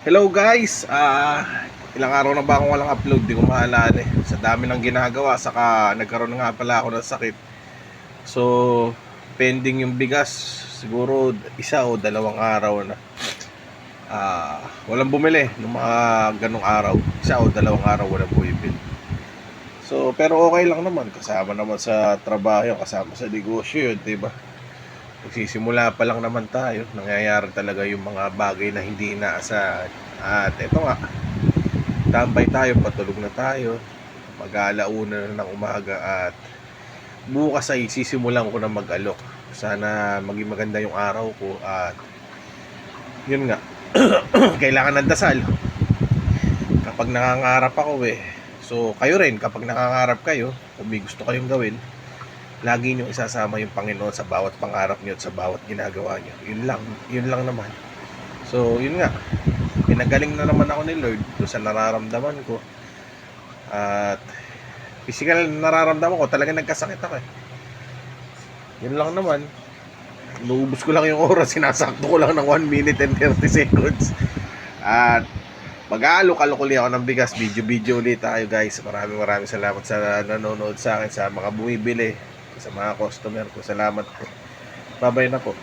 Hello guys, ah ilang araw na ba akong walang upload, di ko maalala eh. Sa dami ng ginagawa, saka nagkaroon na nga pala ako ng sakit. So, pending yung bigas, siguro isa o dalawang araw na. Ah, walang bumili ng mga ganong araw. Isa o dalawang araw walang bumibili. So, pero okay lang naman. Kasama naman sa trabaho, kasama sa negosyo yun, di ba? Nagsisimula pa lang naman tayo. Nangyayari talaga yung mga bagay na hindi inaasahan. At ito nga, tambay tayo, patulog na tayo. Mag-aalauna na ng umaga at bukas ay sisimulan ko na mag-alok. Sana maging maganda yung araw ko at yun nga, kailangan ng dasal. Kapag nangangarap ako eh, so kayo rin, kapag nangangarap kayo, kung may gusto kayong gawin, lagi nyo isasama yung Panginoon sa bawat pangarap nyo at sa bawat ginagawa nyo. Yun lang, yun lang naman. So, yun nga, pinagaling na naman ako ni Lord doon sa nararamdaman ko. At physical na nararamdaman ko, talaga nagkasakit ako eh. Yun lang naman. Inuubos ko lang yung oras, sinasakto ko lang ng 1 minute and 30 seconds. At mag-aalok-alok ulit ako ng bigas. Video-video ulit tayo guys. Maraming maraming salamat sa nanonood sa akin, sa mga bumibili, sa mga customer ko. Salamat po. Babay na po.